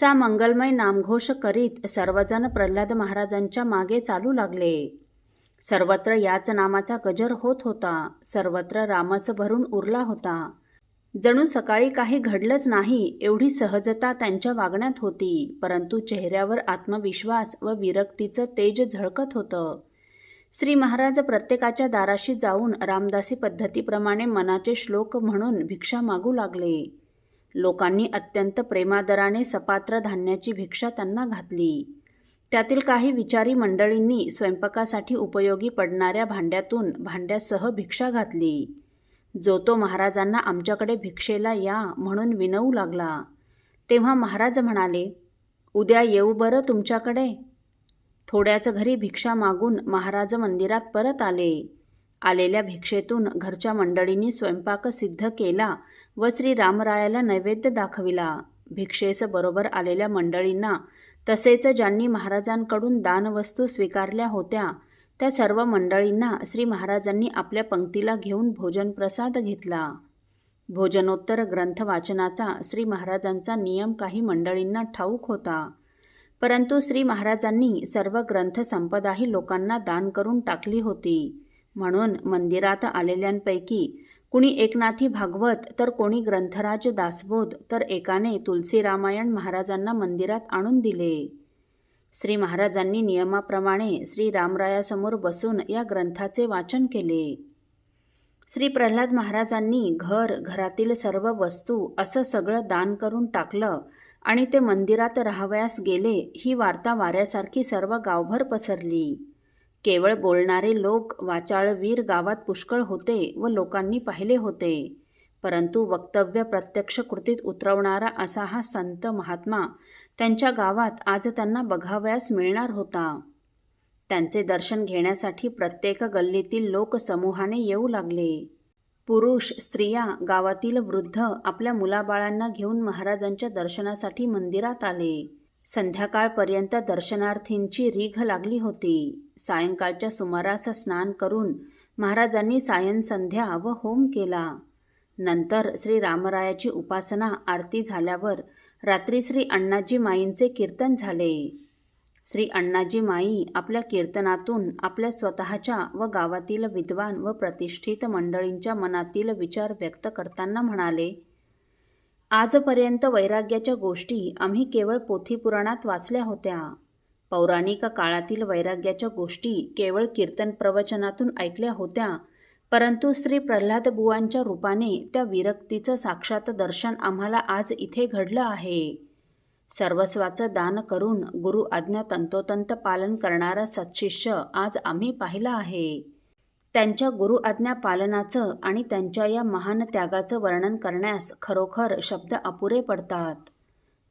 चा मंगलमय नामघोष करीत सर्वजण प्रल्हाद महाराजांच्या मागे चालू लागले. सर्वत्र याच नामाचा गजर होत होता. सर्वत्र रामच भरून उरला होता. जणू सकाळी काही घडलंच नाही एवढी सहजता त्यांच्या वागण्यात होती परंतु चेहऱ्यावर आत्मविश्वास व विरक्तीचं तेज झळकत होतं. श्री महाराज प्रत्येकाच्या दाराशी जाऊन रामदासी पद्धतीप्रमाणे मनाचे श्लोक म्हणून भिक्षा मागू लागले. लोकांनी अत्यंत प्रेमादराने सपात्र धान्याची भिक्षा त्यांना घातली. त्यातील काही विचारी मंडळींनी स्वयंपाकासाठी उपयोगी पडणाऱ्या भांड्यातून भांड्यासह भिक्षा घातली. जो तो महाराजांना आमच्याकडे भिक्षेला या म्हणून विनवू लागला. तेव्हा महाराज म्हणाले उद्या येऊ बरं तुमच्याकडे. थोड्याच घरी भिक्षा मागून महाराज मंदिरात परत आले. आलेल्या भिक्षेतून घरच्या मंडळींनी स्वयंपाक सिद्ध केला व श्री रामरायाला नैवेद्य दाखविला. भिक्षेस बरोबर आलेल्या मंडळींना तसेच ज्यांनी महाराजांकडून दानवस्तू स्वीकारल्या होत्या त्या सर्व मंडळींना श्री महाराजांनी आपल्या पंक्तीला घेऊन भोजन प्रसाद घेतला. भोजनोत्तर ग्रंथ वाचनाचा श्री महाराजांचा नियम काही मंडळींना ठाऊक होता. परंतु श्री महाराजांनी सर्व ग्रंथ संपदाही लोकांना दान करून टाकली होती. म्हणून मंदिरात आलेल्यांपैकी कुणी एकनाथी भागवत तर कोणी ग्रंथराज दासबोध तर एकाने तुलसी रामायण महाराजांना मंदिरात आणून दिले. श्री महाराजांनी नियमाप्रमाणे श्री रामरायासमोर बसून या ग्रंथाचे वाचन केले. श्री प्रल्हाद महाराजांनी घर घरातील सर्व वस्तू असं सगळं दान करून टाकलं आणि ते मंदिरात राहावयास गेले ही वार्ता वाऱ्यासारखी सर्व गावभर पसरली. केवळ बोलणारे लोक वाचाळवीर गावात पुष्कळ होते व लोकांनी पाहिले होते. परंतु वक्तव्य प्रत्यक्ष कृतीत उतरवणारा असा हा संत महात्मा त्यांच्या गावात आज त्यांना बघावयास मिळणार होता. त्यांचे दर्शन घेण्यासाठी प्रत्येक गल्लीतील लोक समूहाने येऊ लागले. पुरुष स्त्रिया गावातील वृद्ध आपल्या मुलाबाळांना घेऊन महाराजांच्या दर्शनासाठी मंदिरात आले. संध्याकाळपर्यंत दर्शनार्थींची रीघ लागली होती. सायंकाळच्या सुमारास स्नान करून महाराजांनी सायन संध्या व होम केला. नंतर श्री रामरायाची उपासना आरती झाल्यावर रात्री श्री अण्णाजी माईंचे कीर्तन झाले. श्री अण्णाजी माई आपल्या कीर्तनातून आपल्या स्वतःच्या व गावातील विद्वान व प्रतिष्ठित मंडळींच्या मनातील विचार व्यक्त करताना म्हणाले आजपर्यंत वैराग्याच्या गोष्टी आम्ही केवळ पोथीपुराणात वाचल्या होत्या. पौराणिक काळातील वैराग्याच्या गोष्टी केवळ कीर्तन प्रवचनातून ऐकल्या होत्या परंतु श्री प्रल्हाद बुवांच्या रूपाने त्या विरक्तीचं साक्षात दर्शन आम्हाला आज इथे घडलं आहे. सर्वस्वाचं दान करून गुरु आज्ञा तंतोतंत पालन करणारा सत्शिष्य आज आम्ही पाहिला आहे. त्यांच्या गुरु आज्ञा पालनाचं आणि त्यांच्या या महान त्यागाचं वर्णन करण्यास खरोखर शब्द अपुरे पडतात.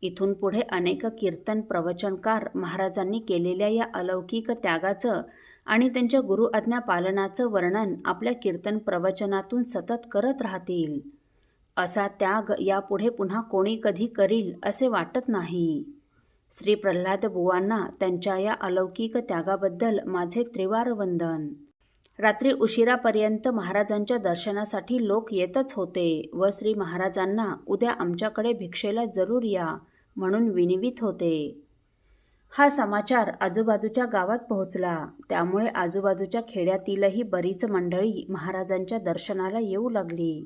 इथून पुढे अनेक कीर्तन प्रवचनकार महाराजांनी केलेल्या या अलौकिक त्यागाचं आणि त्यांच्या गुरु आज्ञा पालनाचं वर्णन आपल्या कीर्तन प्रवचनातून सतत करत राहतील. असा त्याग यापुढे पुन्हा कोणी कधी करील असे वाटत नाही. श्री प्रल्हाद बुवांना त्यांच्या या अलौकिक त्यागाबद्दल माझे त्रिवार वंदन. रात्री उशिरापर्यंत महाराजांच्या दर्शनासाठी लोक येतच होते व श्री महाराजांना उद्या आमच्याकडे भिक्षेला जरूर या म्हणून विनिवित होते. हा समाचार आजूबाजूच्या गावात पोहोचला. त्यामुळे आजूबाजूच्या खेड्यातीलही बरीच मंडळी महाराजांच्या दर्शनाला येऊ लागली.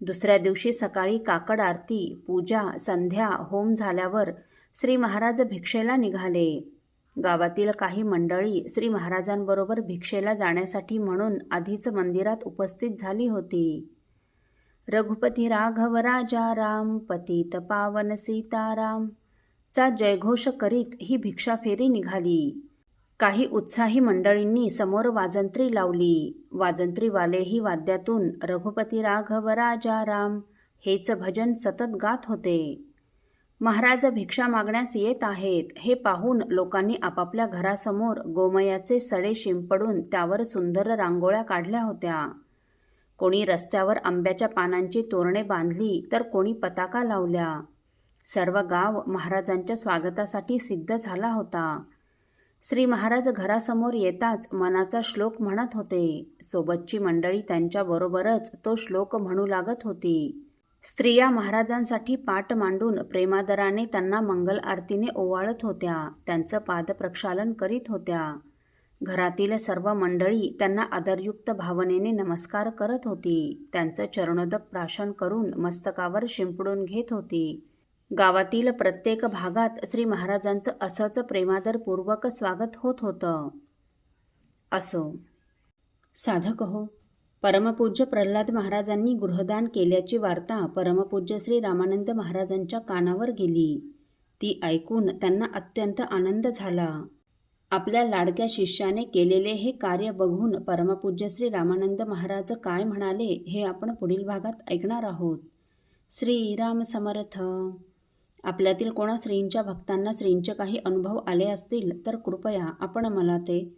दुसऱ्या दिवशी सकाळी काकड आरती पूजा संध्या होम झाल्यावर श्री महाराज भिक्षेला निघाले. गावातील काही मंडळी श्री महाराजांबरोबर भिक्षेला जाण्यासाठी म्हणून आधीच मंदिरात उपस्थित झाली होती. रघुपती राघव राजा राम पतित पावन सीताराम चा जयघोष करीत ही भिक्षा फेरी निघाली. काही उत्साही मंडळींनी समोर वाजंत्री लावली. वाजंत्रीवालेही वाद्यातून रघुपती राघव राजा राम हेच भजन सतत गात होते. महाराज भिक्षा मागण्यास येत आहेत. हे पाहून लोकांनी आपापल्या घरासमोर गोमयाचे सडे शिंपडून त्यावर सुंदर रांगोळ्या काढल्या होत्या. कोणी रस्त्यावर आंब्याच्या पानांची तोरणे बांधली तर कोणी पताका लावल्या. सर्व गाव महाराजांच्या स्वागतासाठी सिद्ध झाला होता. श्री महाराज घरासमोर येताच मनाचा श्लोक म्हणत होते. सोबतची मंडळी त्यांच्याबरोबरच तो श्लोक म्हणू लागत होती. स्त्रिया महाराजांसाठी पाट मांडून प्रेमादराने त्यांना मंगल आरतीने ओवाळत होत्या. त्यांचं पादप्रक्षालन करीत होत्या. घरातील सर्व मंडळी त्यांना आदरयुक्त भावनेने नमस्कार करत होती. त्यांचं चरणोदक प्राशन करून मस्तकावर शिंपडून घेत होती. गावातील प्रत्येक भागात श्री महाराजांचं असंच प्रेमादरपूर्वक स्वागत होत होतं. असो. साधक हो. परमपूज्य प्रल्हाद महाराजांनी गृहदान केल्याची वार्ता परमपूज्य श्री रामानंद महाराजांच्या कानावर गेली. ती ऐकून त्यांना अत्यंत आनंद झाला. आपल्या लाडक्या शिष्याने केलेले हे कार्य बघून परमपूज्य श्री रामानंद महाराज काय म्हणाले हे आपण पुढील भागात ऐकणार आहोत. श्री राम समर्थ. आपल्यातील कोणा श्रींच्या भक्तांना श्रींचे काही अनुभव आले असतील तर कृपया आपण मला ते